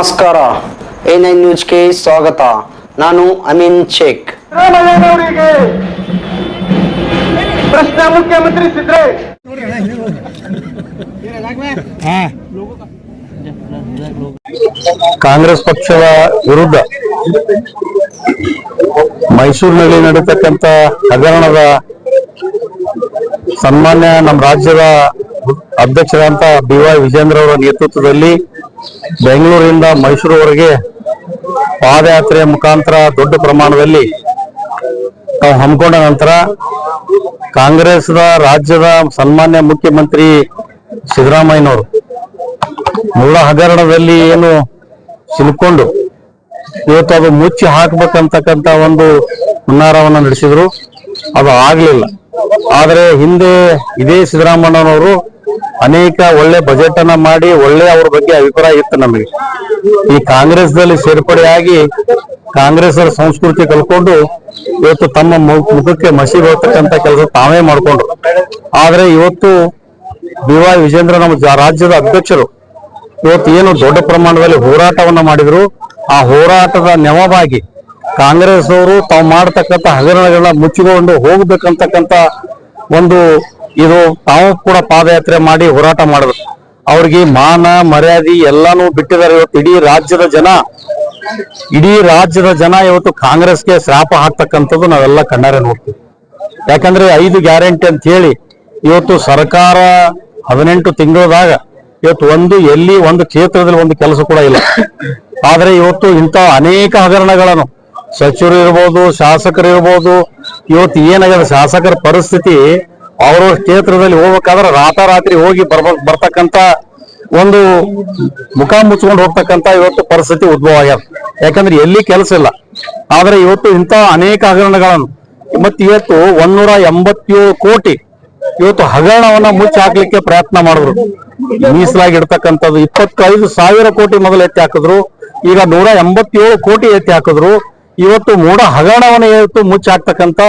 ನಮಸ್ಕಾರ. A nine ನ್ಯೂಸ್ಗೆ ಸ್ವಾಗತ. ನಾನು ಅಮೀನ್ ಶೇಖ್. ಪ್ರಶ್ನೆ ಮುಖ್ಯಮಂತ್ರಿ ಸಿದ್ರೆ. ಕಾಂಗ್ರೆಸ್ ಪಕ್ಷದ ವಿರುದ್ಧ ಮೈಸೂರಿನಲ್ಲಿ ನಡೀತಕ್ಕಂತ ಹಗರಣದ ಸನ್ಮಾನ್ಯ ನಮ್ಮ ರಾಜ್ಯದ ಅಧ್ಯಕ್ಷರಾದಂತ ಬಿ ವೈ ವಿಜೇಂದ್ರ ಅವರ ನೇತೃತ್ವದಲ್ಲಿ ಬೆಂಗಳೂರಿಂದ ಮೈಸೂರುವರೆಗೆ ಪಾದಯಾತ್ರೆಯ ಮುಖಾಂತರ ದೊಡ್ಡ ಪ್ರಮಾಣದಲ್ಲಿ ತಾವು ಹಮ್ಮಿಕೊಂಡ ನಂತರ ಕಾಂಗ್ರೆಸ್ನ ರಾಜ್ಯದ ಸನ್ಮಾನ್ಯ ಮುಖ್ಯಮಂತ್ರಿ ಸಿದ್ದರಾಮಯ್ಯನವರು ಮೂಲ ಹಗರಣದಲ್ಲಿ ಏನು ಸಿಲುಕೊಂಡು ಇವತ್ತು ಅದು ಮುಚ್ಚಿ ಹಾಕ್ಬೇಕಂತಕ್ಕಂತ ಒಂದು ಹುನ್ನಾರವನ್ನ ನಡೆಸಿದ್ರು. ಅದು ಆಗ್ಲಿಲ್ಲ. ಆದರೆ ಹಿಂದೆ ಇದೇ ಸಿದ್ದರಾಮಯ್ಯನವರು ಅನೇಕ ಒಳ್ಳೆ ಬಜೆಟ್ ಅನ್ನ ಮಾಡಿ ಒಳ್ಳೆ ಅವ್ರ ಬಗ್ಗೆ ಅಭಿಪ್ರಾಯ ಇತ್ತು ನಮಗೆ. ಈ ಕಾಂಗ್ರೆಸ್ದಲ್ಲಿ ಸೇರ್ಪಡೆಯಾಗಿ ಕಾಂಗ್ರೆಸ್ ಸಂಸ್ಕೃತಿ ಕಲ್ಕೊಂಡು ಇವತ್ತು ತಮ್ಮ ಮುಖಕ್ಕೆ ಮಸಿ ಬರ್ತಕ್ಕಂತ ಕೆಲಸ ತಾವೇ ಮಾಡ್ಕೊಂಡ್ರು. ಆದ್ರೆ ಇವತ್ತು ಬಿ ವೈ ವಿಜೇಂದ್ರ ನಮ್ಮ ರಾಜ್ಯದ ಅಧ್ಯಕ್ಷರು ಇವತ್ತು ಏನು ದೊಡ್ಡ ಪ್ರಮಾಣದಲ್ಲಿ ಹೋರಾಟವನ್ನ ಮಾಡಿದ್ರು. ಆ ಹೋರಾಟದ ನೆವವಾಗಿ ಕಾಂಗ್ರೆಸ್ ಅವರು ತಾವು ಮಾಡತಕ್ಕಂತ ಹಗರಣಗಳನ್ನ ಮುಚ್ಚಿಕೊಂಡು ಹೋಗ್ಬೇಕಂತಕ್ಕಂತ ಒಂದು ಇದು ತಾವು ಕೂಡ ಪಾದಯಾತ್ರೆ ಮಾಡಿ ಹೋರಾಟ ಮಾಡಿದ್ರು. ಅವ್ರಿಗೆ ಮಾನ, ಮರ್ಯಾದೆ ಎಲ್ಲಾನು ಬಿಟ್ಟಿದ್ದಾರೆ ಇವತ್ತು ಇಡೀ ರಾಜ್ಯದ ಜನ. ಇಡೀ ರಾಜ್ಯದ ಜನ ಇವತ್ತು ಕಾಂಗ್ರೆಸ್ಗೆ ಶ್ರಾಪ ಹಾಕ್ತಕ್ಕಂಥದ್ದು ನಾವೆಲ್ಲ ಕಣ್ಣಾರೆ ನೋಡ್ತೀವಿ. ಯಾಕಂದ್ರೆ ಐದು ಗ್ಯಾರಂಟಿ ಅಂತ ಹೇಳಿ ಇವತ್ತು ಸರ್ಕಾರ ಹದಿನೆಂಟು ತಿಂಗಳದಾಗ ಇವತ್ತು ಒಂದು ಎಲ್ಲಿ ಒಂದು ಕ್ಷೇತ್ರದಲ್ಲಿ ಒಂದು ಕೆಲಸ ಕೂಡ ಇಲ್ಲ. ಆದ್ರೆ ಇವತ್ತು ಇಂಥ ಅನೇಕ ಹಗರಣಗಳನ್ನು ಸಚಿವರು ಇರ್ಬೋದು, ಶಾಸಕರು ಇರ್ಬೋದು, ಇವತ್ತು ಏನಾಗಿದೆ ಶಾಸಕರ ಪರಿಸ್ಥಿತಿ ಅವ್ರ ಕ್ಷೇತ್ರದಲ್ಲಿ ಹೋಗ್ಬೇಕಾದ್ರೆ ರಾತಾರಾತ್ರಿ ಹೋಗಿ ಬರ್ಬ ಬರ್ತಕ್ಕಂತ ಒಂದು ಮುಖ ಮುಚ್ಕೊಂಡು ಹೋಗ್ತಕ್ಕಂತ ಇವತ್ತು ಪರಿಸ್ಥಿತಿ ಉದ್ಭವ ಆಗ್ಯದ. ಯಾಕಂದ್ರೆ ಎಲ್ಲಿ ಕೆಲಸ ಇಲ್ಲ. ಆದ್ರೆ ಇವತ್ತು ಇಂಥ ಅನೇಕ ಹಗರಣಗಳನ್ನು, ಮತ್ತೆ ಇವತ್ತು ಒಂದೂರ ಎಂಬತ್ತೇಳು ಕೋಟಿ ಇವತ್ತು ಹಗರಣವನ್ನ ಮುಚ್ಚಿ ಹಾಕ್ಲಿಕ್ಕೆ ಪ್ರಯತ್ನ ಮಾಡಿದ್ರು. ಮೀಸಲಾಗಿ ಇಡ್ತಕ್ಕಂಥದ್ದು ಇಪ್ಪತ್ತೈದು ಸಾವಿರ ಕೋಟಿ ಮೊದಲು ಎತ್ತಿ ಹಾಕಿದ್ರು, ಈಗ ನೂರ ಎಂಬತ್ತೇಳು ಕೋಟಿ ಎತ್ತಿ ಹಾಕಿದ್ರು. ಇವತ್ತು ಮೂಡ ಹಗರಣವನ್ನು ಇವತ್ತು ಮುಚ್ಚಾಕ್ತಕ್ಕಂತ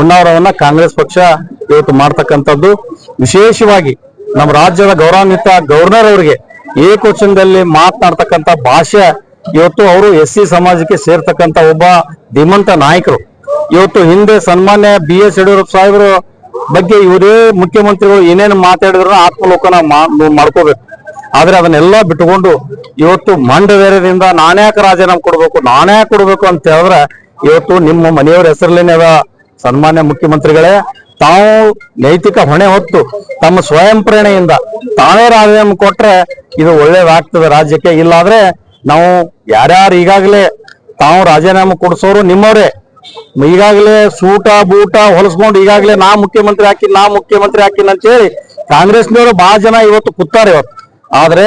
ಉನ್ನಾವರವನ್ನ ಕಾಂಗ್ರೆಸ್ ಪಕ್ಷ ಇವತ್ತು ಮಾಡ್ತಕ್ಕಂಥದ್ದು. ವಿಶೇಷವಾಗಿ ನಮ್ಮ ರಾಜ್ಯದ ಗೌರವಾನ್ವಿತ ಗವರ್ನರ್ ಅವರಿಗೆ ಏಕವಚನದಲ್ಲಿ ಮಾತನಾಡ್ತಕ್ಕಂಥ ಭಾಷೆ ಇವತ್ತು ಅವರು ಎಸ್ ಸಿ ಸಮಾಜಕ್ಕೆ ಸೇರ್ತಕ್ಕಂಥ ಒಬ್ಬ ಧೀಮಂತ ನಾಯಕರು. ಇವತ್ತು ಹಿಂದೆ ಸನ್ಮಾನ್ಯ ಬಿ ಎಸ್ ಯಡಿಯೂರಪ್ಪ ಸಾಹೇಬರು ಬಗ್ಗೆ ಇವರೇ ಮುಖ್ಯಮಂತ್ರಿಗಳು ಏನೇನು ಮಾತಾಡಿದ್ರು ಆತ್ಮಲೋಕನ ಮಾಡ್ಕೋಬೇಕು. ಆದ್ರೆ ಅದನ್ನೆಲ್ಲ ಬಿಟ್ಟುಕೊಂಡು ಇವತ್ತು ಮಂಡವೇರದಿಂದ ನಾನ್ಯಾಕೆ ರಾಜೀನಾಮೆ ಕೊಡ್ಬೇಕು ನಾನ್ಯಾಕೆ ಕೊಡ್ಬೇಕು ಅಂತ ಹೇಳಿದ್ರೆ ಇವತ್ತು ನಿಮ್ಮ ಮನೆಯವರ ಅದ. ಸನ್ಮಾನ್ಯ ಮುಖ್ಯಮಂತ್ರಿಗಳೇ, ತಾವು ನೈತಿಕ ಹೊಣೆ ಹೊತ್ತು ತಮ್ಮ ಸ್ವಯಂ ಪ್ರೇರಣೆಯಿಂದ ತಾವೇ ರಾಜೀನಾಮೆ ಕೊಟ್ರೆ ಇದು ಒಳ್ಳೇದಾಗ್ತದೆ ರಾಜ್ಯಕ್ಕೆ. ಇಲ್ಲಾದ್ರೆ ನಾವು ಯಾರ್ಯಾರು ಈಗಾಗಲೇ ತಾವು ರಾಜೀನಾಮೆ ಕೊಡಿಸೋರು ನಿಮ್ಮವರೇ. ಈಗಾಗಲೇ ಸೂಟ, ಬೂಟ ಹೊಲಿಸ್ಕೊಂಡು ಈಗಾಗಲೇ ನಾ ಮುಖ್ಯಮಂತ್ರಿ ಹಾಕಿ, ನಾ ಮುಖ್ಯಮಂತ್ರಿ ಹಾಕಿನ ಅಂತ ಹೇಳಿ ಕಾಂಗ್ರೆಸ್ನವರು ಬಹಳ ಜನ ಇವತ್ತು ಕೂತಾರೆ ಇವತ್ತು. ಆದ್ರೆ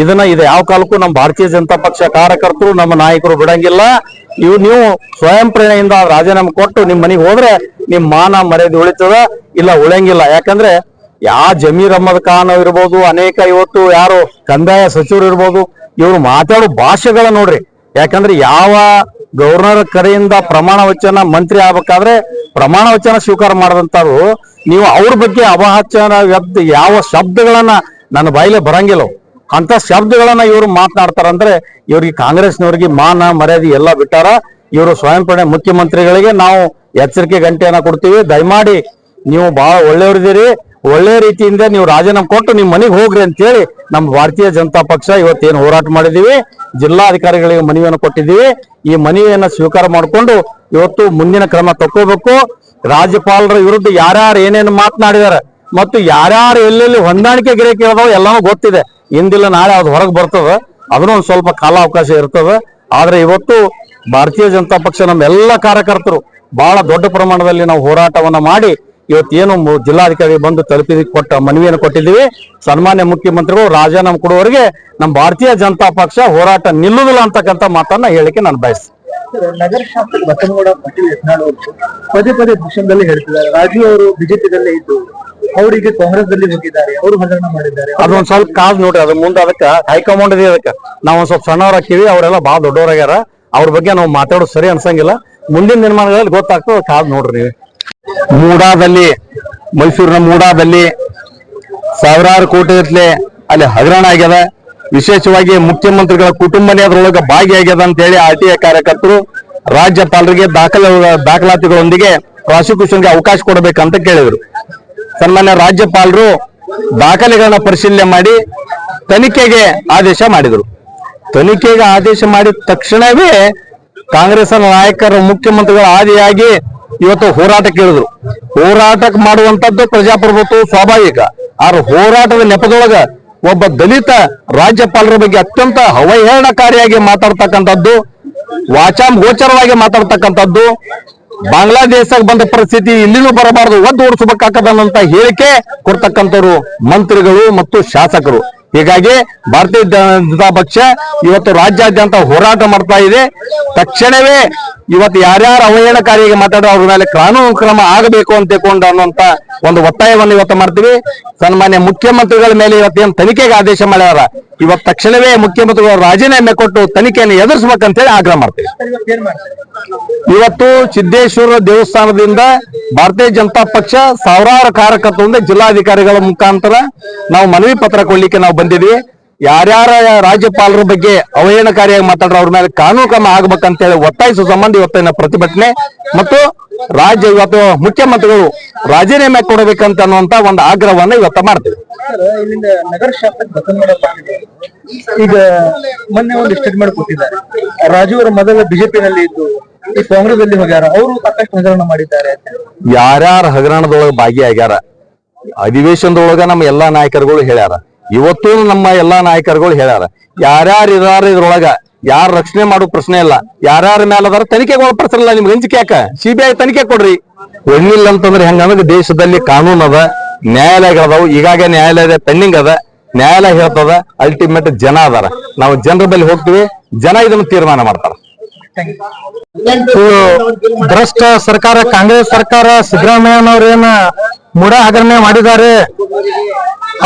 ಇದನ್ನ ಇದು ಯಾವ ಕಾಲಕ್ಕೂ ನಮ್ಮ ಭಾರತೀಯ ಜನತಾ ಪಕ್ಷ ಕಾರ್ಯಕರ್ತರು, ನಮ್ಮ ನಾಯಕರು ಬಿಡಂಗಿಲ್ಲ. ಇವು ನೀವು ಸ್ವಯಂ ಪ್ರೇರಣೆಯಿಂದ ರಾಜೀನಾಮೆ ಕೊಟ್ಟು ನಿಮ್ಮ ಮನೆಗೆ ಹೋದ್ರೆ ನಿಮ್ ಮಾನ ಮರ್ಯಾದೆ ಉಳಿತದ, ಇಲ್ಲ ಉಳಂಗಿಲ್ಲ ಯಾಕಂದ್ರೆ ಯಾ ಜಮೀರ್ ಅಹಮದ್ ಖಾನ್ ಇರ್ಬೋದು ಅನೇಕ ಇವತ್ತು ಯಾರು ಕಂದಾಯ ಸಚಿವರು ಇರ್ಬೋದು, ಇವರು ಮಾತಾಡೋ ಭಾಷೆಗಳ ನೋಡ್ರಿ. ಯಾಕಂದ್ರೆ ಯಾವ ಗವರ್ನರ್ ಕಡೆಯಿಂದ ಪ್ರಮಾಣ ವಚನ ಮಂತ್ರಿ ಆಗ್ಬೇಕಾದ್ರೆ ಪ್ರಮಾಣ ವಚನ ಸ್ವೀಕಾರ ಮಾಡದಂತಾರು ನೀವು ಅವ್ರ ಬಗ್ಗೆ ಅವಹಚನ ಯಾವ ಶಬ್ದಗಳನ್ನ ನನ್ನ ಬಾಯಿಲೆ ಬರಂಗಿಲ್ಲ. ಅಂತ ಶಬ್ದಗಳನ್ನ ಇವರು ಮಾತನಾಡ್ತಾರಂದ್ರೆ ಇವ್ರಿಗೆ ಕಾಂಗ್ರೆಸ್ನವ್ರಿಗೆ ಮಾನ, ಮರ್ಯಾದೆ ಎಲ್ಲ ಬಿಟ್ಟಾರ. ಇವರು ಸ್ವಯಂ ಮುಖ್ಯಮಂತ್ರಿಗಳಿಗೆ ನಾವು ಎಚ್ಚರಿಕೆ ಗಂಟೆಯನ್ನ ಕೊಡ್ತೀವಿ. ದಯಮಾಡಿ ನೀವು ಬಹಳ ಒಳ್ಳೆಯವರಿದ್ದೀರಿ. ಒಳ್ಳೆ ರೀತಿಯಿಂದ ನೀವು ರಾಜೀನಾಮೆ ಕೊಟ್ಟು ನಿಮ್ಮ ಮನೆಗೆ ಹೋಗ್ರಿ ಅಂತ ಹೇಳಿ ನಮ್ಮ ಭಾರತೀಯ ಜನತಾ ಪಕ್ಷ ಇವತ್ತೇನು ಹೋರಾಟ ಮಾಡಿದೀವಿ. ಜಿಲ್ಲಾಧಿಕಾರಿಗಳಿಗೆ ಮನವಿಯನ್ನು ಕೊಟ್ಟಿದ್ದೀವಿ. ಈ ಮನವಿಯನ್ನು ಸ್ವೀಕಾರ ಮಾಡಿಕೊಂಡು ಇವತ್ತು ಮುಂದಿನ ಕ್ರಮ ತಕ್ಕೋಬೇಕು. ರಾಜ್ಯಪಾಲರ ವಿರುದ್ಧ ಯಾರ್ಯಾರು ಏನೇನು ಮಾತನಾಡಿದಾರೆ ಮತ್ತು ಯಾರ್ಯಾರು ಎಲ್ಲೆಲ್ಲಿ ಹೊಂದಾಣಿಕೆ ಗಿರಾಕಿ ಇದಾವ ಎಲ್ಲಾನು ಗೊತ್ತಿದೆ. ಇಂದಿಲ್ಲ ನಾಳೆ ಅದು ಹೊರಗೆ ಬರ್ತದ. ಅದನ್ನು ಒಂದು ಸ್ವಲ್ಪ ಕಾಲಾವಕಾಶ ಇರ್ತದೆ. ಆದ್ರೆ ಇವತ್ತು ಭಾರತೀಯ ಜನತಾ ಪಕ್ಷ ನಮ್ಮ ಎಲ್ಲ ಕಾರ್ಯಕರ್ತರು ಬಹಳ ದೊಡ್ಡ ಪ್ರಮಾಣದಲ್ಲಿ ನಾವು ಹೋರಾಟವನ್ನ ಮಾಡಿ ಇವತ್ತೇನು ಜಿಲ್ಲಾಧಿಕಾರಿ ಬಂದು ತಲುಪಿ ಕೊಟ್ಟ ಮನವಿಯನ್ನು ಕೊಟ್ಟಿದ್ದೀವಿ. ಸನ್ಮಾನ್ಯ ಮುಖ್ಯಮಂತ್ರಿಗಳು ರಾಜೀನಾಮೆ ಕೊಡುವವರಿಗೆ ನಮ್ಮ ಭಾರತೀಯ ಜನತಾ ಪಕ್ಷ ಹೋರಾಟ ನಿಲ್ಲುವುದಿಲ್ಲ ಅಂತಕ್ಕಂಥ ಮಾತನ್ನ ಹೇಳಿಕೆ ನಾನು ಬಯಸ್ತೀನಿ. ನಗರ ಶಾಸಕ ಬಸನಗೌಡ ಪಾಟೀಲ್ ಯತ್ನಾಳ್ ಅವರು ಪದೇ ಪದೇ ಭಾಷಣದಲ್ಲಿ ಹೇಳ್ತಿದ್ದಾರೆ. ರಾಜೀವ್ ಅವರು ಬಿಜೆಪಿದಲ್ಲೇ ಇದ್ದು ಅವರಿಗೆ ಕಾಂಗ್ರೆಸ್ದಲ್ಲಿ ಹೋಗಿದ್ದಾರೆ ಅವರು ಹಗರಣ ಮಾಡಿದ್ದಾರೆ. ಅದೊಂದ್ ಸ್ವಲ್ಪ ಕಾಲ್ ನೋಡ್ರಿ ಅದ್ರ ಮುಂದೆ ಅದಕ್ಕ ಹೈಕಮಾಂಡ್ ಇದೆ ಅದಕ್ಕ. ನಾವ್ ಒಂದ್ ಸ್ವಲ್ಪ ಸಣ್ಣವ್ರ ಹಾಕಿವಿ ಅವರೆಲ್ಲ ಬಹಳ ದೊಡ್ಡವರಾಗ್ಯಾರ ಅವ್ರ ಬಗ್ಗೆ ನಾವು ಮಾತಾಡೋದು ಸರಿ ಅನ್ಸಂಗಿಲ್ಲ. ಮುಂದಿನ ನಿರ್ಮಾಣಗಳಲ್ಲಿ ಗೊತ್ತಾಗ್ತದೆ ಕಾಲ್ ನೋಡ್ರಿ ನೀವು. ಮೂಡಾದಲ್ಲಿ, ಮೈಸೂರಿನ ಮೂಡಾದಲ್ಲಿ ಸಾವಿರಾರು ಕೋಟಿ ಗಟ್ಲೆ ಅಲ್ಲಿ ಹಗರಣ ಆಗ್ಯದ. ವಿಶೇಷವಾಗಿ ಮುಖ್ಯಮಂತ್ರಿಗಳ ಕುಟುಂಬನೇ ಅದರೊಳಗೆ ಭಾಗಿಯಾಗ್ಯದ ಅಂತ ಹೇಳಿ ಆರ್ ಟಿ ಐ ಕಾರ್ಯಕರ್ತರು ರಾಜ್ಯಪಾಲರಿಗೆ ದಾಖಲೆ, ದಾಖಲಾತಿಗಳೊಂದಿಗೆ ಪ್ರಾಸಿಕ್ಯೂಷನ್ಗೆ ಅವಕಾಶ ಕೊಡಬೇಕಂತ ಕೇಳಿದರು. ಸನ್ಮಾನ್ಯ ರಾಜ್ಯಪಾಲರು ದಾಖಲೆಗಳನ್ನ ಪರಿಶೀಲನೆ ಮಾಡಿ ತನಿಖೆಗೆ ಆದೇಶ ಮಾಡಿದರು. ತನಿಖೆಗೆ ಆದೇಶ ಮಾಡಿದ ತಕ್ಷಣವೇ ಕಾಂಗ್ರೆಸ್ ನಾಯಕರು ಮುಖ್ಯಮಂತ್ರಿಗಳ ಆದಿಯಾಗಿ ಇವತ್ತು ಹೋರಾಟಕ್ಕೆ ಇಳಿದ್ರು ಹೋರಾಟಕ್ಕೆ ಮಾಡುವಂತದ್ದು ಪ್ರಜಾಪ್ರಭುತ್ವ ಸ್ವಾಭಾವಿಕ. ಆದ್ರೆ ಹೋರಾಟದ ನೆಪದೊಳಗ ಒಬ್ಬ ದಲಿತ ರಾಜ್ಯಪಾಲರ ಬಗ್ಗೆ ಅತ್ಯಂತ ಅವಹೇಳನಕಾರಿಯಾಗಿ ಮಾತಾಡ್ತಕ್ಕಂಥದ್ದು, ವಾಚಾಮ್ ಗೋಚರವಾಗಿ ಮಾತಾಡ್ತಕ್ಕಂಥದ್ದು, ಬಾಂಗ್ಲಾದೇಶಕ್ಕೆ ಬಂದ ಪರಿಸ್ಥಿತಿ ಇಲ್ಲಿನೂ ಬರಬಾರದು, ಒದ್ದು ಓಡಿಸಬೇಕಾಗದಂತ ಹೇಳಿಕೆ ಕೊಡ್ತಕ್ಕಂಥವ್ರು ಮಂತ್ರಿಗಳು ಮತ್ತು ಶಾಸಕರು. ಹೀಗಾಗಿ ಭಾರತೀಯ ಜನತಾ ಪಕ್ಷ ಇವತ್ತು ರಾಜ್ಯಾದ್ಯಂತ ಹೋರಾಟ ಮಾಡ್ತಾ ಇದೆ. ತಕ್ಷಣವೇ ಇವತ್ತು ಯಾರ್ಯಾರು ಅವಹೇಳಕಾರಿಯಾಗಿ ಮಾತಾಡೋ ಅವ್ರ ಮೇಲೆ ಕಾನೂನು ಕ್ರಮ ಆಗಬೇಕು ಅಂತ ತಿಳ್ಕೊಂಡು ಅನ್ನುವಂತ ಒಂದು ಒತ್ತಾಯವನ್ನು ಇವತ್ತು ಮಾಡ್ತೀವಿ. ಸನ್ಮಾನ್ಯ ಮುಖ್ಯಮಂತ್ರಿಗಳ ಮೇಲೆ ಇವತ್ತೇನು ತನಿಖೆಗೆ ಆದೇಶ ಮಾಡ್ಯಾರ? ಇವತ್ತು ತಕ್ಷಣವೇ ಮುಖ್ಯಮಂತ್ರಿಗಳು ರಾಜೀನಾಮೆ ಕೊಟ್ಟು ತನಿಖೆಯನ್ನು ಎದುರಿಸ್ಬೇಕಂತೇಳಿ ಆಗ್ರಹ ಮಾಡ್ತೀವಿ. ಇವತ್ತು ಸಿದ್ದೇಶ್ವರ ದೇವಸ್ಥಾನದಿಂದ ಭಾರತೀಯ ಜನತಾ ಪಕ್ಷ ಸಾವಿರಾರು ಕಾರ್ಯಕರ್ತರಿಂದ ಜಿಲ್ಲಾಧಿಕಾರಿಗಳ ಮುಖಾಂತರ ನಾವು ಮನವಿ ಪತ್ರ ಕೊಡ್ಲಿಕ್ಕೆ ನಾವು ಬಂದಿದ್ವಿ. ಯಾರ್ಯಾರ ರಾಜ್ಯಪಾಲರ ಬಗ್ಗೆ ಅವಹೇಳನಕಾರಿಯಾಗಿ ಮಾತಾಡ್ರ ಅವ್ರ ಮೇಲೆ ಕಾನೂನು ಕ್ರಮ ಆಗ್ಬೇಕಂತೇಳಿ ಒತ್ತಾಯಿಸುವ ಸಂಬಂಧ ಇವತ್ತಿನ ಪ್ರತಿಭಟನೆ ಮತ್ತು ರಾಜ್ಯ ಇವತ್ತು ಮುಖ್ಯಮಂತ್ರಿಗಳು ರಾಜೀನಾಮೆ ಕೊಡಬೇಕಂತ ಅನ್ನುವಂತ ಒಂದು ಆಗ್ರಹವನ್ನ ಇವತ್ತ ಮಾಡ್ತೀವಿ. ಈಗ ಮೊನ್ನೆ ಒಂದು ಸ್ಟೇಟ್ಮೆಂಟ್ ಕೊಟ್ಟಿದ್ದಾರೆ. ರಾಜು ಅವರ ಮೊದಲ ಬಿಜೆಪಿನಲ್ಲಿ ಇದ್ದು ಈ ಕಾಂಗ್ರೆಸ್ ಅಲ್ಲಿ ಹೋಗ್ಯಾರ. ಅವರು ಸಾಕಷ್ಟು ಹಗರಣ ಮಾಡಿದ್ದಾರೆ ಯಾರ್ಯಾರ ಹಗರಣದೊಳಗೆ ಭಾಗಿಯಾಗ್ಯಾರ? ಅಧಿವೇಶನದೊಳಗ ನಮ್ಮ ಎಲ್ಲಾ ನಾಯಕರುಗಳು ಹೇಳ್ಯಾರ. ಇವತ್ತು ನಮ್ಮ ಎಲ್ಲಾ ನಾಯಕರುಗಳು ಹೇಳ್ಯಾರ. ಯಾರ್ಯಾರು ಇದಾರ ಇದ್ರೊಳಗ ಯಾರ ರಕ್ಷಣೆ ಮಾಡೋ ಪ್ರಶ್ನೆ ಇಲ್ಲ ಯಾರ್ಯಾರ ಮೇಲೆ ಅದಾರ ತನಿಖೆಗೆ ಒಳಪಡಿಸಲ್ಲ ನಿಮ್ಗೆ ಹಂಚಿಕೆ ಯಾಕ? ಸಿಬಿಐ ತನಿಖೆ ಕೊಡ್ರಿ. ಒಣ್ಣಿಲ್ಲ ಅಂತಂದ್ರೆ ಹೆಂಗಂದ್ರೆ ದೇಶದಲ್ಲಿ ಕಾನೂನು ಅದ ನ್ಯಾಯಾಲಯಗಳದಾವು ಈಗಾಗ ನ್ಯಾಯಾಲಯದ ಪೆಂಡಿಂಗ್ ಅದ ನ್ಯಾಯಾಲಯ ಹೇಳ್ತದ ಅಲ್ಟಿಮೇಟ್ ಜನ ಅದಾರ. ನಾವು ಜನರ ಬಳಿ ಹೋಗ್ತೀವಿ ಜನ ಇದನ್ನ ತೀರ್ಮಾನ ಮಾಡ್ತಾರ. ಭ್ರಷ್ಟ ಸರ್ಕಾರ ಕಾಂಗ್ರೆಸ್ ಸರ್ಕಾರ ಸಿದ್ದರಾಮಯ್ಯನವ್ರೇನ ಮೂಢ ಹಗರಣೆ ಮಾಡಿದ್ದಾರೆ.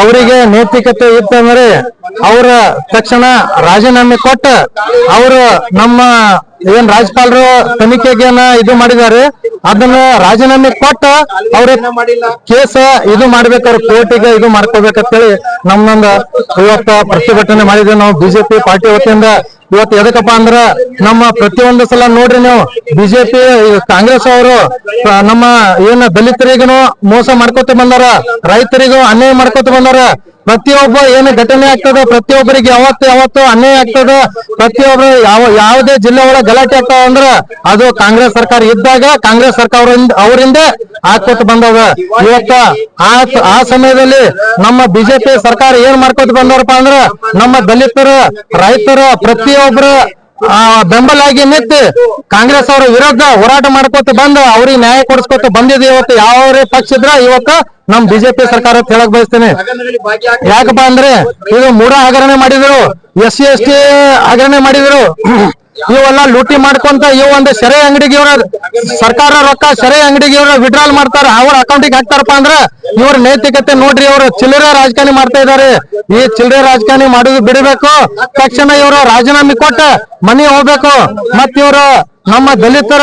ಅವರಿಗೆ ನೈತಿಕತೆ ಇತ್ತಂದ್ರೆ ಅವರ ತಕ್ಷಣ ರಾಜೀನಾಮೆ ಕೊಟ್ಟ ಅವರು ನಮ್ಮ ಏನ್ ರಾಜ್ಯಪಾಲರು ತನಿಖೆಗೆನ ಇದು ಮಾಡಿದ್ದಾರೆ. ಅದನ್ನ ರಾಜೀನಾಮೆ ಕೊಟ್ಟ ಅವ್ರ ಕೇಸ ಇದು ಮಾಡ್ಬೇಕಾದ್ರೆ ಕೋರ್ಟಿಗೆ ಇದು ಮಾಡ್ಕೋಬೇಕಂತೇಳಿ ನಮ್ಮನ್ನ ಇವತ್ತ ಪ್ರತಿಭಟನೆ ಮಾಡಿದ್ವಿ. ನಾವು ಬಿಜೆಪಿ ಪಾರ್ಟಿ ವತಿಯಿಂದ ಇವತ್ತು ಎದಕ್ಕಪ್ಪ ಅಂದ್ರ ನಮ್ಮ ಪ್ರತಿಯೊಂದು ಸಲ ನೋಡ್ರಿ ನೀವು ಬಿಜೆಪಿ ಕಾಂಗ್ರೆಸ್ ಅವರು ನಮ್ಮ ಏನ ದಲಿತರಿಗೂ ಮೋಸ ಮಾಡ್ಕೋತ ಬಂದಾರ ರೈತರಿಗೂ ಅನ್ಯಾಯ ಮಾಡ್ಕೋತ ಬಂದಾರ ಪ್ರತಿಯೊಬ್ಬ ಏನು ಘಟನೆ ಆಗ್ತದ, ಪ್ರತಿಯೊಬ್ಬರಿಗೆ ಯಾವತ್ತು ಯಾವತ್ತು ಅನ್ಯಾಯ ಆಗ್ತದ ಪ್ರತಿಯೊಬ್ಬರು ಯಾವ, ಯಾವುದೇ ಜಿಲ್ಲೆ ಒಳಗೆ ಗಲಾಟೆ ಆಗ್ತಾವ ಅಂದ್ರ ಅದು ಕಾಂಗ್ರೆಸ್ ಸರ್ಕಾರ ಇದ್ದಾಗ ಕಾಂಗ್ರೆಸ್ ಸರ್ಕಾರ ಅವರಿಂದ ಹಾಕೋತ ಬಂದವ ಇವತ್ತ ಆ ಆ ಸಮಯದಲ್ಲಿ ನಮ್ಮ ಬಿಜೆಪಿ ಸರ್ಕಾರ ಏನ್ ಮಾಡ್ಕೊತ ಬಂದವರಪ್ಪ ಅಂದ್ರ ನಮ್ಮ ದಲಿತರ, ರೈತರ ಪ್ರತಿಯೊಬ್ಬರ ಆ, ಬೆಂಬಲಾಗಿ ನಿಂತು ಕಾಂಗ್ರೆಸ್ ಅವರ ವಿರುದ್ಧ ಹೋರಾಟ ಮಾಡ್ಕೋತ ಬಂದು ಅವ್ರಿಗೆ ನ್ಯಾಯ ಕೊಡಿಸ್ಕೊತ ಬಂದಿದೆ ಇವತ್ತು. ಯಾವ ಪಕ್ಷ ಇದ್ರ, ಇವತ್ತು ನಮ್ ಬಿಜೆಪಿ ಸರ್ಕಾರ ಹೇಳಕ್ ಬಯಸ್ತೇನೆ. ಯಾಕಪ್ಪ ಅಂದ್ರೆ ಇದು ಮೂಡ ಹಗರಣೆ ಮಾಡಿದ್ರು ಎಸ್ ಸಿ ಎಸ್ ಟಿ ಹಗರಣೆ ಮಾಡಿದ್ರು. ಇವೆಲ್ಲ ಲೂಟಿ ಮಾಡ್ಕೊಂತ ಇವ್ ಒಂದು ಸೆರೆ ಅಂಗಡಿಗೆ ಇವ್ರ ಸರ್ಕಾರ ರೊಕ್ಕ ಸೆರೆ ಅಂಗಡಿಗೆ ಇವ್ರ ವಿಡ್ರಾಲ್ ಮಾಡ್ತಾರ. ಅವ್ರ ಅಕೌಂಟಿಗೆ ಹಾಕ್ತಾರಪ್ಪ ಅಂದ್ರ ಇವ್ರ ನೈತಿಕತೆ ನೋಡ್ರಿ ಇವ್ರ ಚಿಲ್ಲರೆ ರಾಜಕಾರಣಿ ಮಾಡ್ತಾ ಇದಾರೆ. ಈ ಚಿಲ್ಲರೆ ರಾಜಕಾರಣಿ ಮಾಡುದು ಬಿಡಬೇಕು. ತಕ್ಷಣ ಇವರು ರಾಜೀನಾಮೆ ಕೊಟ್ಟ ಮನೆ ಹೋಗ್ಬೇಕು. ಮತ್ ಇವ್ರು ನಮ್ಮ ದಲಿತರ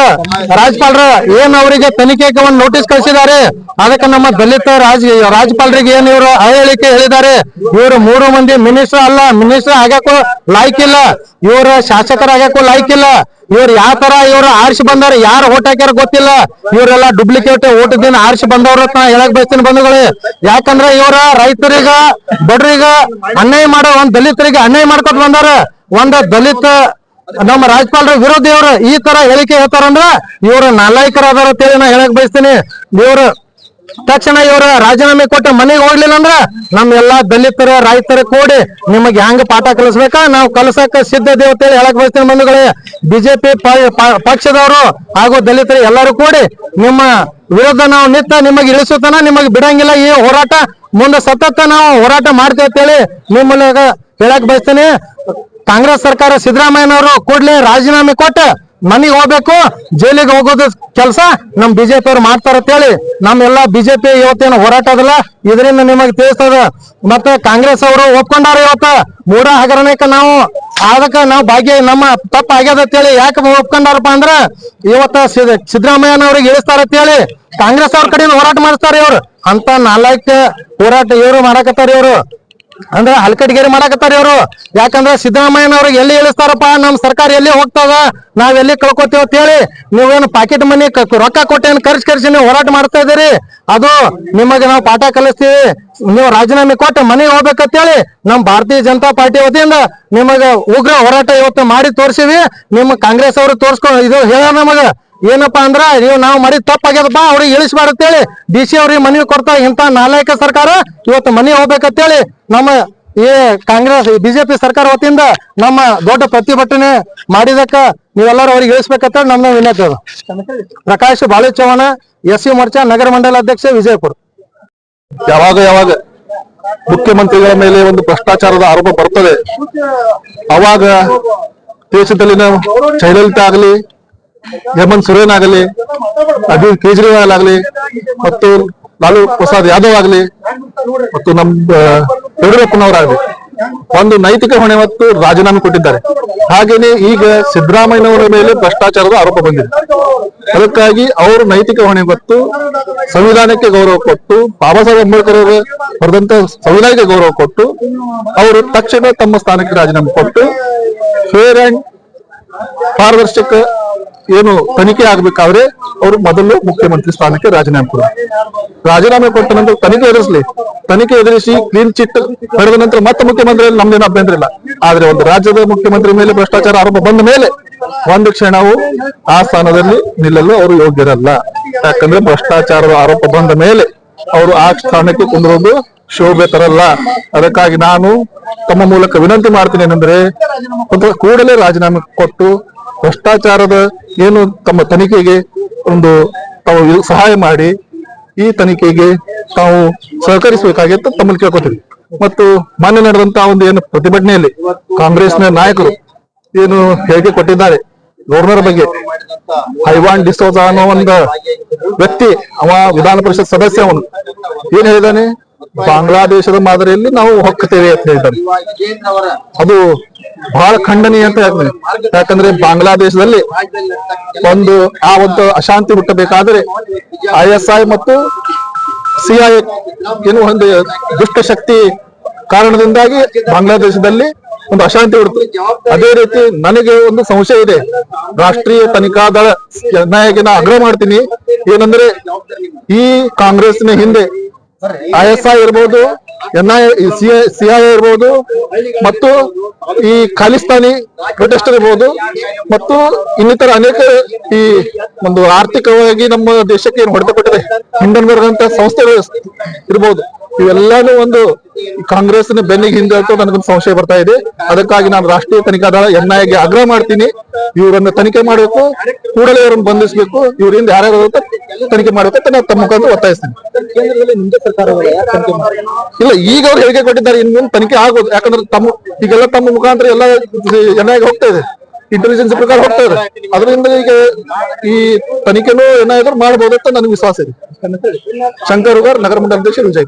ರಾಜ್ಯಪಾಲರ ಏನ್ ಅವರಿಗೆ ತನಿಖೆಗೆ ಒಂದು ನೋಟಿಸ್ ಕಳಿಸಿದ್ದಾರೆ, ಅದಕ್ಕೆ ನಮ್ಮ ದಲಿತ ರಾಜ, ರಾಜ್ಯಪಾಲರಿಗೆ ಏನ್ ಇವರು ಹೇಳಿಕೆ ಹೇಳಿದ್ದಾರೆ, ಇವರು ಮೂರು ಮಂದಿ ಮಿನಿಸ್ಟರ್ ಅಲ್ಲ ಮಿನಿಸ್ಟರ್ ಆಗಕ್ಕೂ ಲಾಯ್ಕಿಲ್ಲ ಇವರು ಶಾಸಕರಾಗಕ್ಕೂ ಲಾಯ್ಕಿಲ್ಲ ಇವ್ರು ಯಾವ ತರ ಇವ್ರು ಆರಿಸಿ ಬಂದಾರ, ಯಾರು ಓಟ್ ಹಾಕ್ಯಾರ ಗೊತ್ತಿಲ್ಲ, ಇವರೆಲ್ಲ ಡುಪ್ಲಿಕೇಟ್ ಓಟ್ ದಿನ ಆರಿಸಿ ಬಂದವ್ರ ಹೇಳಕ್ ಬಯಸ್ತೀನಿ ಬಂಧುಗಳು. ಯಾಕಂದ್ರೆ ಇವರ ರೈತರಿಗ ಬಡ್ರಿಗ ಅನ್ಯಾಯ ಮಾಡೋ, ಒಂದ್ ದಲಿತರಿಗೆ ಅನ್ಯಾಯ ಮಾಡ್ಕೊತ ಬಂದಾರ, ಒಂದ್ ದಲಿತ ನಮ್ಮ ರಾಜ್ಯಪಾಲರ ವಿರೋಧಿ ಇವ್ರು ಈ ತರ ಹೇಳಿಕೆ ಹೇಳ್ತಾರಂದ್ರ ಇವ್ರು ನಾಲಾಯಕರ ಅದಾರ ಅಂತೇಳಿ ನಾ ಹೇಳಕ್ ಬಯಸ್ತೀನಿ. ಇವ್ರು ತಕ್ಷಣ ಇವ್ರ ರಾಜೀನಾಮೆ ಕೊಟ್ಟು ಮನೆಗೆ ಹೋಗ್ಲಿಲ್ಲ ಅಂದ್ರ ನಮ್ ಎಲ್ಲಾ ದಲಿತರ, ರೈತರ ಕೂಡಿ ನಿಮಗೆ ಹೆಂಗ್ ಪಾಠ ಕಲಿಸ್ಬೇಕ? ನಾವು ಕಲ್ಸಕ ಸಿದ್ಧ ದೇವತೆ ಹೇಳಕ್ ಬಯಸ್ತೀನಿ ಬಂಧುಗಳೇ. ಬಿಜೆಪಿ ಪಕ್ಷದವರು ಹಾಗೂ ದಲಿತರು ಎಲ್ಲರೂ ಕೂಡಿ ನಿಮ್ಮ ವಿರುದ್ಧ ನಾವು ನಿಂತ ನಿಮಗೆ ಇಳಿಸುತ್ತಾನ, ನಿಮಗೆ ಬಿಡಂಗಿಲ್ಲ. ಈ ಹೋರಾಟ ಮುಂದೆ ಸತತ ನಾವು ಹೋರಾಟ ಮಾಡ್ತೇವೆ ಅಂತೇಳಿ ನಿಮ್ಮಲ್ಲಿ ಹೇಳಕ್ ಬಯಸ್ತೀನಿ. ಕಾಂಗ್ರೆಸ್ ಸರ್ಕಾರ ಸಿದ್ದರಾಮಯ್ಯನವರು ಕೂಡಲೇ ರಾಜೀನಾಮೆ ಕೊಟ್ಟು ಮನೆಗೆ ಹೋಗ್ಬೇಕು, ಜೈಲಿಗೆ ಹೋಗೋದು ಕೆಲಸ ನಮ್ ಬಿಜೆಪಿ ಅವ್ರು ಮಾಡ್ತಾರ ಅಂತೇಳಿ ನಮ್ ಎಲ್ಲಾ ಬಿಜೆಪಿ ಇವತ್ತೇನು ಹೋರಾಟ ಅದಲ್ಲ. ಇದರಿಂದ ನಿಮಗೆ ತಿಳಿಸ್ತದ. ಮತ್ತೆ ಕಾಂಗ್ರೆಸ್ ಅವರು ಒಪ್ಕೊಂಡಾರ ಇವತ್ತ. ಮೂಡ ಹಗರಣಕ್ಕೆ ನಾವು ಅದಕ್ಕ ನಾವು ಭಾಗ್ಯ ನಮ್ಮ ತಪ್ಪ ಆಗ್ಯದ ಅಂತೇಳಿ ಯಾಕೆ ಒಪ್ಕೊಂಡಾರಪ್ಪ ಅಂದ್ರ ಇವತ್ತ ಸಿದ್- ಸಿದ್ದರಾಮಯ್ಯನವ್ರಿಗೆ ಇಳಿಸ್ತಾರ ಅಂತೇಳಿ ಕಾಂಗ್ರೆಸ್ ಅವ್ರ ಕಡೆಯಿಂದ ಹೋರಾಟ ಮಾಡಿಸ್ತಾರ ಇವ್ರು. ಅಂತ ನಾಲ್ಕ ಹೋರಾಟ ಇವರು ಮಾಡಾಕತ್ತಾರ ಇವ್ರು. ಅಂದ್ರೆ ಹಲ್ಕಟ್ಗೇರಿ ಮಾಡಾಕತ್ತಾರ ಅವರು ಯಾಕಂದ್ರೆ ಸಿದ್ದರಾಮಯ್ಯನವ್ರಿಗೆ ಎಲ್ಲಿ ಇಳಿಸ್ತಾರಪ್ಪ? ನಮ್ ಸರ್ಕಾರ ಎಲ್ಲಿ ಹೋಗ್ತದ? ನಾವ್ ಎಲ್ಲಿ ಕಳ್ಕೊತೀವಿ ಅಂತ ಹೇಳಿ ನೀವೇನು ಪಾಕೆಟ್ ಮನಿ ರೊಕ್ಕ ಕೊಟ್ಟೇನು ಖರ್ಚು ಖರ್ಚು ನೀವು ಹೋರಾಟ ಮಾಡ್ತಾ ಇದೀರಿ. ಅದು ನಿಮಗೆ ನಾವು ಪಾಠ ಕಲಿಸ್ತೀವಿ. ನೀವು ರಾಜೀನಾಮೆ ಕೊಟ್ಟು ಮನೆಗೆ ಹೋಗ್ಬೇಕಂತೇಳಿ ನಮ್ ಭಾರತೀಯ ಜನತಾ ಪಾರ್ಟಿ ವತಿಯಿಂದ ನಿಮಗೆ ಉಗ್ರ ಹೋರಾಟ ಇವತ್ತು ಮಾಡಿ ತೋರಿಸಿವಿ. ನಿಮ್ಮ ಕಾಂಗ್ರೆಸ್ ಅವರು ತೋರ್ಸ್ಕೊ ಇದು ಹೇಳ ನಮಗ. ಏನಪ್ಪಾ ಅಂದ್ರ ನೀವು ನಾವು ಮಾಡಿದ ತಪ್ಪಾಗ್ಯದಪ್ಪ ಅವ್ರಿಗೆ ಇಳಿಸ್ಬಾರತ್ತೇಳಿ ಡಿ ಸಿ ಅವ್ರಿಗೆ ಮನವಿ ಕೊಡ್ತಾ ಇಂತ ನಾಲಾಯಕ ಸರ್ಕಾರ ಇವತ್ತು ಮನೆ ಹೋಗ್ಬೇಕಂತೇಳಿ ನಮ್ಮ ಈ ಕಾಂಗ್ರೆಸ್ ಬಿಜೆಪಿ ಸರ್ಕಾರ ವತಿಯಿಂದ ನಮ್ಮ ದೊಡ್ಡ ಪ್ರತಿಭಟನೆ ಮಾಡಿದಕ್ಕ ನೀವೆಲ್ಲರೂ ಅವ್ರಿಗೆ ಇಳಿಸ್ಬೇಕಂತ ನಮ್ಮ ವಿನಂತಿ ಪ್ರಕಾಶ್ ಬಾಳು ಚೌಹಾಣ ಎಸ್ ಸಿ ಮೋರ್ಚಾ, ನಗರ ಮಂಡಲ ಅಧ್ಯಕ್ಷ ವಿಜಯಪುರ. ಯಾವಾಗ ಯಾವಾಗ ಮುಖ್ಯಮಂತ್ರಿಗಳ ಮೇಲೆ ಒಂದು ಭ್ರಷ್ಟಾಚಾರದ ಆರೋಪ ಬರ್ತದೆ, ಅವಾಗ ದೇಶದಲ್ಲಿನ ಜಯಲಲಿತಾ ಆಗಲಿ ಹೇಮಂತ್ ಸೊರೇನ್ ಆಗಲಿ ಅರವಿಂದ್ ಕೇಜ್ರಿವಾಲ್ ಆಗಲಿ, ಮತ್ತು ಲಾಲು ಪ್ರಸಾದ್ ಯಾದವ್ ಆಗಲಿ, ಮತ್ತು ನಮ್ ಯಡಿಯೂರಪ್ಪನವರಾಗಲಿ. ಒಂದು ನೈತಿಕ ಹೊಣೆ ಮತ್ತು ರಾಜೀನಾಮೆ ಕೊಟ್ಟಿದ್ದಾರೆ. ಹಾಗೇನೆ ಈಗ ಸಿದ್ದರಾಮಯ್ಯನವರ ಮೇಲೆ ಭ್ರಷ್ಟಾಚಾರದ ಆರೋಪ ಬಂದಿದೆ. ಅದಕ್ಕಾಗಿ ಅವರು ನೈತಿಕ ಹೊಣೆ ಹೊತ್ತು ಸಂವಿಧಾನಕ್ಕೆ ಗೌರವ ಕೊಟ್ಟು, ಬಾಬಾ ಸಾಹೇಬ್ ಅಂಬೇಡ್ಕರ್ ಅವರು ಬರೆದಂತ ಸಂವಿಧಾನಕ್ಕೆ ಗೌರವ ಕೊಟ್ಟು, ಅವರು ತಕ್ಷಣ ತಮ್ಮ ಸ್ಥಾನಕ್ಕೆ ರಾಜೀನಾಮೆ ಕೊಟ್ಟು ಫೇರ್ ಅಂಡ್ ಪಾರದರ್ಶಕ ಏನು ತನಿಖೆ ಆಗ್ಬೇಕಾದ್ರೆ ಅವರು ಮೊದಲು ಮುಖ್ಯಮಂತ್ರಿ ಸ್ಥಾನಕ್ಕೆ ರಾಜೀನಾಮೆ ಕೊಡ ರಾಜೀನಾಮೆ ಕೊಟ್ಟ ನಂತರ ತನಿಖೆ ಎದುರಿಸಲಿ. ತನಿಖೆ ಎದುರಿಸಿ ಕ್ಲೀನ್ ಚಿಟ್ ಪಡೆದ ನಂತರ ಮತ್ತೆ ಮುಖ್ಯಮಂತ್ರಿ ನಮ್ದೇನು ಅಭ್ಯಂತರ ಇಲ್ಲ. ಆದ್ರೆ ಒಂದು ರಾಜ್ಯದ ಮುಖ್ಯಮಂತ್ರಿ ಮೇಲೆ ಭ್ರಷ್ಟಾಚಾರ ಆರೋಪ ಬಂದ ಮೇಲೆ ಒಂದು ಕ್ಷಣವು ಆ ಸ್ಥಾನದಲ್ಲಿ ನಿಲ್ಲಲು ಅವರು ಯೋಗ್ಯರಲ್ಲ. ಯಾಕಂದ್ರೆ ಭ್ರಷ್ಟಾಚಾರದ ಆರೋಪ ಬಂದ ಮೇಲೆ ಅವರು ಆ ಸ್ಥಾನಕ್ಕೆ ಕುಂದಿರೋದು ಶೋಭೆ ತರಲ್ಲ. ಅದಕ್ಕಾಗಿ ನಾನು ತಮ್ಮ ಮೂಲಕ ವಿನಂತಿ ಮಾಡ್ತೀನಿ ಏನಂದ್ರೆ ಕೂಡಲೇ ರಾಜೀನಾಮೆ ಕೊಟ್ಟು ಭ್ರಷ್ಟಾಚಾರದ ಏನು ತಮ್ಮ ತನಿಖೆಗೆ ಒಂದು ತಾವು ಸಹಾಯ ಮಾಡಿ, ಈ ತನಿಖೆಗೆ ತಾವು ಸಹಕರಿಸಬೇಕಾಗಿತ್ತು ತಮ್ಮಲ್ಲಿ ಕೇಳ್ಕೊತೀವಿ. ಮತ್ತು ಮಾನ್ಯ ನಡೆದಂತ ಒಂದು ಏನು ಪ್ರತಿಭಟನೆಯಲ್ಲಿ ಕಾಂಗ್ರೆಸ್ನ ನಾಯಕರು ಏನು ಹೇಳಿಕೆ ಕೊಟ್ಟಿದ್ದಾರೆ. ಗವರ್ನರ್ ಬಗ್ಗೆ ಐವಾನ್ ಡಿಸೋಜಾ ಅನ್ನೋ ಒಂದು ವ್ಯಕ್ತಿ, ಅವ ವಿಧಾನ ಪರಿಷತ್ ಸದಸ್ಯ ಅವನು. ಏನ್ ಹೇಳಿದಾನೆ ಬಾಂಗ್ಲಾದೇಶದ ಮಾದರಿಯಲ್ಲಿ ನಾವು ಹೊಕ್ಕುತ್ತೇವೆ ಅಂತ ಹೇಳ್ತಾರೆ. ಅದು ಬಹಳ ಖಂಡನೀಯ ಅಂತ ಹೇಳ್ತೇನೆ ಯಾಕಂದ್ರೆ ಬಾಂಗ್ಲಾದೇಶದಲ್ಲಿ ಒಂದು ಆ ಒಂದು ಅಶಾಂತಿ ಹುಟ್ಟಬೇಕಾದ್ರೆ ಐ ಎಸ್ ಐ ಮತ್ತು ಸಿಐ ಏನು ಒಂದು ದುಷ್ಟಶಕ್ತಿ ಕಾರಣದಿಂದಾಗಿ ಬಾಂಗ್ಲಾದೇಶದಲ್ಲಿ ಒಂದು ಅಶಾಂತಿ ಹುಡುಕು ಅದೇ ರೀತಿ ನನಗೆ ಒಂದು ಸಂಶಯ ಇದೆ. ರಾಷ್ಟ್ರೀಯ ತನಿಖಾ ದಳ ನಾಯಕಿನ ಆಗ್ರಹ ಮಾಡ್ತೀನಿ. ಏನಂದ್ರೆ ಈ ಕಾಂಗ್ರೆಸ್ನ ಹಿಂದೆ ಐ ಎಸ್ ಐ ಇರ್ಬೋದು ಸಿ ಸಿಐ ಇರ್ಬೋದು, ಮತ್ತು ಈ ಖಾಲಿಸ್ತಾನಿ ಪ್ರೊಟೆಸ್ಟರ್ ಇರ್ಬೋದು, ಮತ್ತು ಇನ್ನಿತರ ಅನೇಕ ಈ ಒಂದು ಆರ್ಥಿಕವಾಗಿ ನಮ್ಮ ದೇಶಕ್ಕೆ ಏನು ಹೊಡೆತ ಕೊಟ್ಟಿದೆ ಹಿಂಡನ್ಬರ್ಗ್ ಅಂತ ಸಂಸ್ಥೆಗಳು ಇರ್ಬೋದು, ಇವೆಲ್ಲಾನು ಒಂದು ಕಾಂಗ್ರೆಸ್ನ ಬೆನ್ನಿಗೆ ಹಿಂದೆ ಅಂತ ನನಗೊಂದು ಸಂಶಯ ಬರ್ತಾ ಇದೆ. ಅದಕ್ಕಾಗಿ ನಾನು ರಾಷ್ಟ್ರೀಯ ತನಿಖಾ ದಳ ಎನ್ಐಎಗೆ ಆಗ್ರಹ ಮಾಡ್ತೀನಿ. ಇವರನ್ನ ತನಿಖೆ ಮಾಡಬೇಕು, ಕೂಡಲೇ ಇವರನ್ನು ಬಂಧಿಸಬೇಕು, ಇವರಿಂದ ಯಾರ್ಯಾರು ಅಂತ ತನಿಖೆ ಮಾಡಬೇಕು ನಾವು ತಮ್ಮ ಮುಖಾಂತರ ಒತ್ತಾಯಿಸ್ತೇನೆ. ಕೇಂದ್ರದಲ್ಲಿ ನಿಮ್ದೇ ಸರ್ಕಾರ ಇಲ್ಲ ಈಗ ಅವ್ರು ಹೇಳಿಕೆ ಕೊಟ್ಟಿದ್ದಾರೆ ಇನ್ನು ಮುಂದೆ ತನಿಖೆ ಆಗೋದು ಯಾಕಂದ್ರೆ ತಮ್ಮ ಈಗೆಲ್ಲ ತಮ್ಮ ಮುಖಾಂತರ ಎಲ್ಲ ಎನ್ಐಗೆ ಹೋಗ್ತಾ ಇದೆ. ಇಂಟೆಲಿಜೆನ್ಸ್ ಪ್ರಕಾರ ಹೋಗ್ತಾ ಇದೆ. ಅದರಿಂದ ಈಗ ಈ ತನಿಖೆನೂ ಏನಾದ್ರು ಮಾಡಬಹುದು ಅಂತ ನನಗೆ ವಿಶ್ವಾಸ ಇದೆ. ಶಂಕರ್ ಉಗಾರ್ ನಗರ ಮಂಡಲ ಅಧ್ಯಕ್ಷ ವಿಜಯ್.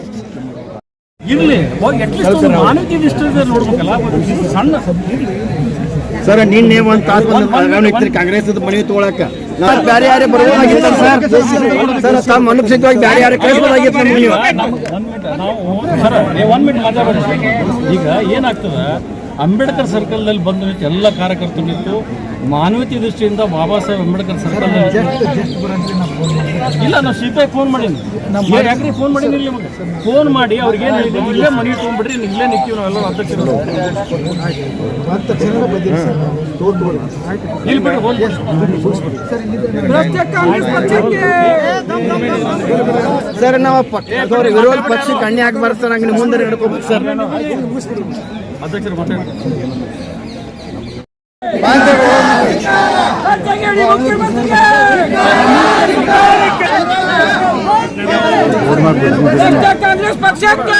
ಇರ್ಲಿ. ಅಟ್ಲೀಸ್ಟ್ ಮಾನವೀಯ ದೃಷ್ಟಿಯಿಂದ ನೋಡ್ಬೇಕಲ್ಲ ಸಣ್ಣ ಸರ್ ನಿನ್ನೆ ಒಂದು ತಾಸು ಬಂದು ಆಗಾಮಿತ್ರಿ ಕಾಂಗ್ರೆಸ್ ಮನವಿ ತಗೊಳಕ ಬೇರೆ ಯಾರೇ ಬರಬಹುದಾಗಿತ್ತು ಸರ್. ಸರ್ ತಮ್ಮ ಅನುಪಸ್ಥಿತವಾಗಿ ಬೇರೆ ಯಾರೇ ಕಳಿಸಬಹುದಾಗಿತ್ತು ನಮ್ಗೆ ನೀವು. ಒನ್ ನಾವು ಸರ್ ಒನ್ ಮಿನಿಟ್ ಮಾತಾಡೋಣ ಈಗ ಏನಾಗ್ತದೆ ಅಂಬೇಡ್ಕರ್ ಸರ್ಕಲ್ನಲ್ಲಿ ಬಂದು ನಿಂತು ಎಲ್ಲ ಕಾರ್ಯಕರ್ತರು ನಿಂತು ಮಾನವೀಯ ದೃಷ್ಟಿಯಿಂದ ಬಾಬಾ ಸಾಹೇಬ್ ಅಂಬೇಡ್ಕರ್ ಸರ್ಕಲ್ ಇಲ್ಲ ನಾವು ಸಿಪಿಐ ಫೋನ್ ಮಾಡೀನಿ ಯಾಕ್ರಿ ಫೋನ್ ಮಾಡೀನಿ ಇಲ್ಲಿ ನಿಮಗೆ ಫೋನ್ ಮಾಡಿ ಅವ್ರಿಗೆ ಏನು ಇಲ್ಲೇ ಮನೆ ತೊಗೊಂಡ್ಬಿಡ್ರಿ ಇಲ್ಲೇ ನಿಂತೀವಿ ನಾವೆಲ್ಲ ಅಧ್ಯಕ್ಷರು. ಇಲ್ಲಿ ಬಿಡ್ರಿ ಹೋಗ್ಲಿ. ಸರ್ ನಾವು ಪಕ್ಷದವ್ರ ವಿರೋಧ ಪಕ್ಷಕ್ಕೆ ಅಣ್ಣೆ ಹಾಕಿ ಸರ್ ಹಂಗೆ ಮುಂದೆ ನಡ್ಕೋಬೇಕು ಸರ್. ಅಧ್ಯಕ್ಷರು ಕಾಂಗ್ರೆಸ್ ಪಕ್ಷಕ್ಕೆ ಕಾಂಗ್ರೆಸ್ ಪಕ್ಷಕ್ಕೆ